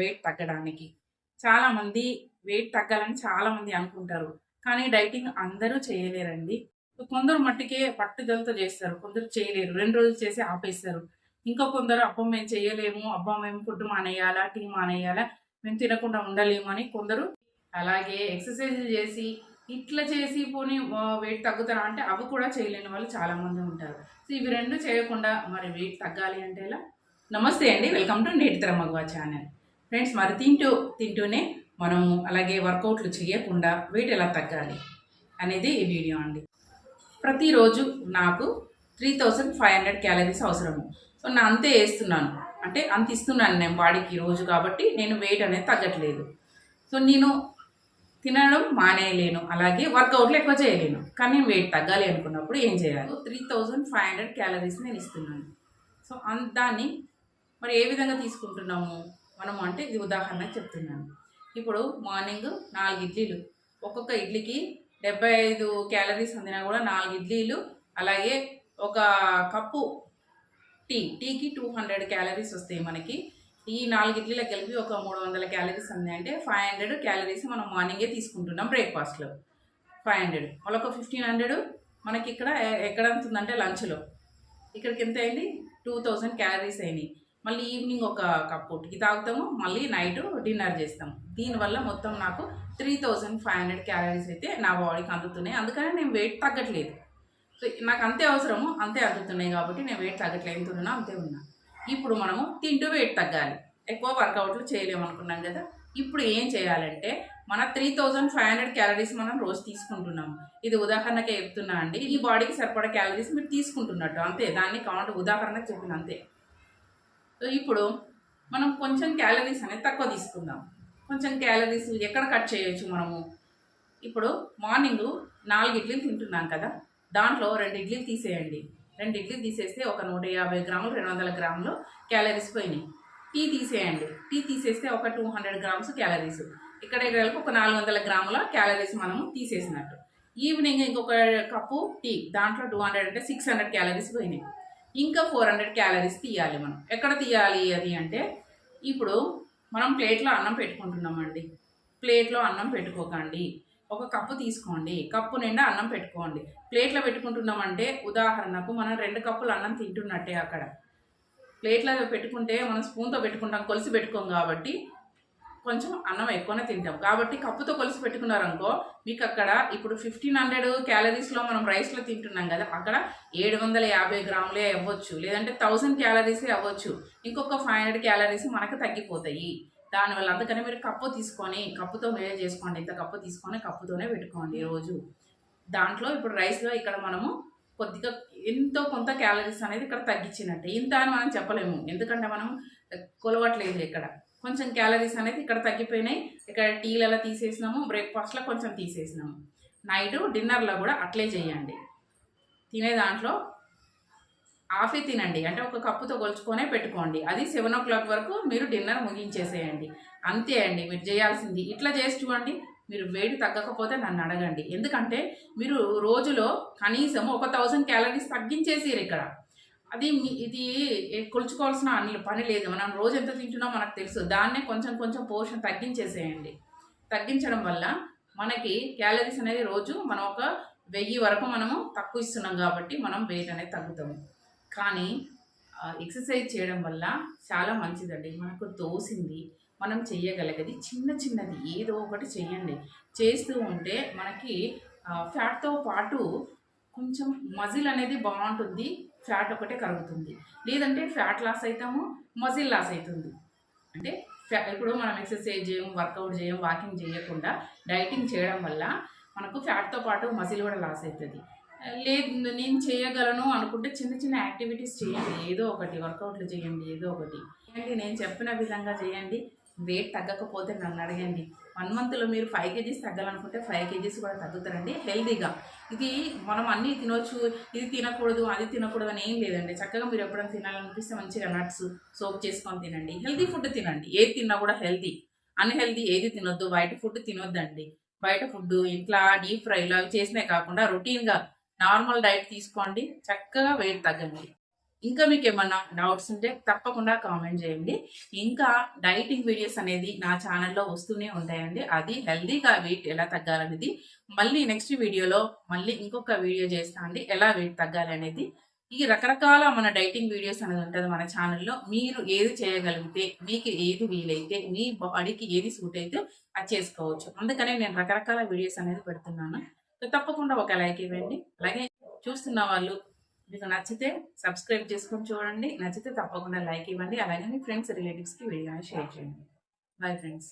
Wait తగ్గడానికి. చాలామంది wait తగ్గాలని చాలామంది అనుకుంటారు. కానీ డైటింగ్ అందరూ చేయలేరండి. కొందరు మట్టికే పట్టుదలతో చేస్తారు. కొందరు చేయలేరు. రెండు రోజులు చేసి ఆపేస్తారు. ఇంకా కొందరు అబ్బా మేము చేయలేము. అబ్బా మేము ఫుడ్ మానేయాలా? టీ మానేయాలా? మేము తినకుండా ఉండలేము అని కొందరు అలాగే ఎక్సర్సైజ్ చేసి ఇట్లా చేసి పోనీ వెయిట్ తగ్గుతారా అంటే అవి కూడా చేయలేని వాళ్ళు చాలా మంది ఉంటారు. సో ఇవి రెండు చేయకుండా మరి వెయిట్ తగ్గాలి అంటే ఎలా? నమస్తే అండి. వెల్కమ్ టు నేటితర మగవా ఛానల్ ఫ్రెండ్స్ మరి తింటూ తింటూనే మనము అలాగే వర్కౌట్లు చేయకుండా వెయిట్ ఎలా తగ్గాలి అనేది ఈ వీడియో అండి. ప్రతిరోజు నాకు three thousand five hundred calories అవసరము. సో నా అంతే వేస్తున్నాను. అంటే అంత ఇస్తున్నాను నేను బాడీకి రోజు కాబట్టి నేను వెయిట్ అనేది తగ్గట్లేదు. సో నేను తినడం మానేయలేను. అలాగే వర్కౌట్లు ఎక్కువ చేయలేను. కానీ నేను వెయిట్ తగ్గాలి అనుకున్నప్పుడు ఏం చేయాలి? Three thousand five hundred calories నేను ఇస్తున్నాను. సో అన్ దాన్ని మరి ఏ విధంగా తీసుకుంటున్నాము? మనం అంటే ఇది ఉదాహరణ చెప్తున్నాను. ఇప్పుడు మార్నింగ్ నాలుగు ఇడ్లీలు. ఒక్కొక్క ఇడ్లీకి డెబ్బై ఐదు క్యాలరీస్ అందినా కూడా నాలుగు ఇడ్లీలు అలాగే ఒక కప్పు టీ టీకి టూ హండ్రెడ్ క్యాలరీస్ వస్తాయి మనకి. ఈ నాలుగు ఇడ్లీలకు కలిపి ఒక మూడు వందల క్యాలరీస్ ఉంది అంటే ఫైవ్ హండ్రెడ్ క్యాలరీస్ మనం మార్నింగే తీసుకుంటున్నాం బ్రేక్ఫాస్ట్లో. Five hundred. మళ్ళీ ఒక ఫిఫ్టీన్ హండ్రెడ్ మనకి ఇక్కడ ఎక్కడ ఉంటుందంటే లంచ్లో. ఇక్కడికి ఎంత అయింది? టూ థౌజండ్ క్యాలరీస్ అయినాయి. మళ్ళీ ఈవినింగ్ ఒక కప్పు టీ తాగుతాము మళ్ళీ నైట్ డిన్నర్ చేస్తాము. దీనివల్ల మొత్తం నాకు three thousand five hundred calories అయితే నా బాడీకి అందుతున్నాయి. అందుకని నేను వెయిట్ తగ్గట్లేదు. సో నాకు అంతే అవసరము అంతే అందుతున్నాయి కాబట్టి నేను వెయిట్ తగ్గట్లేదు. ఎంత ఉన్నా అంతే ఉన్నా. ఇప్పుడు మనము తింటూ వెయిట్ తగ్గాలి. ఎక్కువ వర్కౌట్లు చేయలేము అనుకున్నాం కదా. ఇప్పుడు ఏం చేయాలంటే మన three thousand five hundred calories మనం రోజు తీసుకుంటున్నాము. ఇది ఉదాహరణకే చెప్తున్నా అండి. ఈ బాడీకి సరిపడా క్యాలరీస్ మీరు తీసుకుంటున్నట్టు అంతే. దాన్ని కావాలంటే ఉదాహరణకు చెప్పిన అంతే. ఇప్పుడు మనం కొంచెం క్యాలరీస్ అనేది తక్కువ తీసుకుందాం. కొంచెం క్యాలరీస్ ఎక్కడ కట్ చేయొచ్చు మనము? ఇప్పుడు మార్నింగ్ నాలుగు ఇడ్లీలు తింటున్నాం కదా దాంట్లో రెండు ఇడ్లీలు తీసేయండి. రెండు ఇడ్లీలు తీసేస్తే ఒక నూట యాభై గ్రాములు రెండు వందల గ్రాములు క్యాలరీస్ పోయినాయి. టీ తీసేయండి. టీ తీసేస్తే ఒక టూ హండ్రెడ్ గ్రామ్స్ క్యాలరీస్ ఇక్కడ కలిపి ఒక నాలుగు వందల గ్రాముల క్యాలరీస్ మనము తీసేసినట్టు. ఈవినింగ్ ఇంకొక కప్పు టీ దాంట్లో టూ హండ్రెడ్ అంటే సిక్స్ హండ్రెడ్ క్యాలరీస్ పోయినాయి. ఇంకా ఫోర్ హండ్రెడ్ క్యాలరీస్ తీయాలి మనం. ఎక్కడ తీయాలి అది అంటే ఇప్పుడు మనం ప్లేట్లో అన్నం పెట్టుకుంటున్నామండి. ప్లేట్లో అన్నం పెట్టుకోకండి. ఒక కప్పు తీసుకోండి. కప్పు నిండా అన్నం పెట్టుకోండి. ప్లేట్లో పెట్టుకుంటున్నామంటే ఉదాహరణకు మనం రెండు కప్పులు అన్నం తింటున్నట్టే అక్కడ. ప్లేట్లో పెట్టుకుంటే మనం స్పూన్తో పెట్టుకుంటాం కొలిసి పెట్టుకోం కాబట్టి కొంచెం అన్నం ఎక్కువనే తింటాం. కాబట్టి కప్పుతో కొలిసి పెట్టుకున్నారనుకో మీకు అక్కడ ఇప్పుడు ఫిఫ్టీన్ హండ్రెడ్ క్యాలరీస్లో మనం రైస్లో తింటున్నాం కదా అక్కడ ఏడు వందల యాభై గ్రాములే అవ్వచ్చు. లేదంటే థౌజండ్ క్యాలరీసే అవ్వచ్చు. ఇంకొక ఫైవ్ హండ్రెడ్ క్యాలరీస్ మనకు తగ్గిపోతాయి. దానివల్ల అందుకని మీరు కప్పు తీసుకొని కప్పుతో మేలు చేసుకోండి. ఇంత కప్పు తీసుకొని కప్పుతోనే పెట్టుకోండి రోజు. దాంట్లో ఇప్పుడు రైస్లో ఇక్కడ మనము కొద్దిగా ఎంతో కొంత క్యాలరీస్ అనేది ఇక్కడ తగ్గించినట్టే. ఇంత అని మనం చెప్పలేము. ఎందుకంటే మనం కొలవట్లేదు ఇక్కడ. కొంచెం క్యాలరీస్ అనేది ఇక్కడ తగ్గిపోయినాయి. ఇక్కడ టీలలో తీసేసినాము బ్రేక్ఫాస్ట్లో కొంచెం తీసేసినాము. నైట్ డిన్నర్లో కూడా అట్లే చేయండి. తినే దాంట్లో ఆఫీ తినండి. అంటే ఒక కప్పుతో కొలుచుకొనే పెట్టుకోండి. అది సెవెన్ ఓ క్లాక్ వరకు మీరు డిన్నర్ ముగించేసేయండి. అంతే అండి. మీరు చేయాల్సింది. ఇట్లా చేసి చూడండి. మీరు వేడి తగ్గకపోతే నన్ను అడగండి. ఎందుకంటే మీరు రోజులో కనీసం ఒక థౌజండ్ క్యాలరీస్ తగ్గించేసిరు ఇక్కడ. అది ఇది కొలుచుకోవాల్సిన అన్ని- పని లేదు. మనం రోజు ఎంత తింటున్నామో మనకు తెలుసు. దాన్నే కొంచెం కొంచెం పోషణ తగ్గించేసేయండి. తగ్గించడం వల్ల మనకి క్యాలరీస్ అనేది రోజు మనం ఒక వెయ్యి వరకు మనము తక్కువ ఇస్తున్నాం కాబట్టి మనం వెయిట్ అనేది తగ్గుతాము. కానీ ఎక్సర్సైజ్ చేయడం వల్ల చాలా మంచిదండి. మనకు తోసింది మనం చేయగలిగేది చిన్న చిన్నది ఏదో ఒకటి చేయండి చేస్తూ ఉంటే మనకి ఫ్యాట్తో పాటు కొంచెం మజిల్ అనేది బాగుంటుంది ఫ్యాట్ ఒకటే కరుగుతుంది లేదంటే ఫ్యాట్ లాస్ అవుతాము మజిల్ లాస్ అవుతుంది అంటే ఫ్యా- ఇప్పుడు మనం ఎక్సర్సైజ్ చేయం వర్కౌట్ చేయం వాకింగ్ చేయకుండా డైటింగ్ చేయడం వల్ల మనకు ఫ్యాట్తో పాటు మజిల్ కూడా లాస్ అవుతుంది లేదు నేను చేయగలను అనుకుంటే చిన్న చిన్న యాక్టివిటీస్ చేయండి. ఏదో ఒకటి వర్కౌట్లు చేయండి ఏదో ఒకటి. అంటే నేను చెప్పిన విధంగా చేయండి. వెయిట్ తగ్గకపోతే నన్ను అడగండి. వన్ మంత్లో మీరు ఫైవ్ కేజీస్ తగ్గాలనుకుంటే ఫైవ్ కేజీస్ కూడా తగ్గుతారండి హెల్దీగా. ఇది మనం అన్నీ తినొచ్చు ఇది తినకూడదు అది తినకూడదు అని ఏం లేదండి. చక్కగా మీరు ఎప్పుడైనా తినాలనిపిస్తే మంచిగా నట్స్ సోప్ చేసుకొని తినండి. హెల్దీ ఫుడ్ తినండి. ఏది తిన్నా కూడా హెల్దీ అన్హెల్దీ ఏది తినొద్దు బయట ఫుడ్ తినొద్దండి. బయట ఫుడ్ ఇంట్లో డీప్ ఫ్రైలు అవి చేసినే కాకుండా రొటీన్గా నార్మల్ డైట్ తీసుకోండి చక్కగా వెయిట్ తగ్గండి. ఇంకా మీకు ఏమన్నా డౌట్స్ ఉంటే తప్పకుండా కామెంట్ చేయండి. ఇంకా డైటింగ్ వీడియోస్ అనేది నా ఛానల్లో వస్తూనే ఉంటాయండి. అది హెల్దీగా వెయిట్ ఎలా తగ్గాలనేది మళ్ళీ నెక్స్ట్ వీడియోలో మళ్ళీ ఇంకొక వీడియో చేస్తా అండి. ఎలా వెయిట్ తగ్గాలనేది. ఈ రకరకాల మన డైటింగ్ వీడియోస్ అనేది ఉంటుంది మన ఛానల్లో మీరు ఏది చేయగలిగితే మీకు ఏది వీలైతే మీ బాడీకి ఏది సూట్ అయితే అది చేసుకోవచ్చు. అందుకనే నేను రకరకాల వీడియోస్ అనేది పెడుతున్నాను. తప్పకుండా ఒక లైక్ ఇవ్వండి. అలాగే చూస్తున్న వాళ్ళు మీకు నచ్చితే సబ్స్క్రైబ్ చేసుకొని చూడండి. నచ్చితే తప్పకుండా లైక్ ఇవ్వండి. అలాగే మీ ఫ్రెండ్స్ రిలేటివ్స్కి వీడియోని షేర్ చేయండి. Bye friends.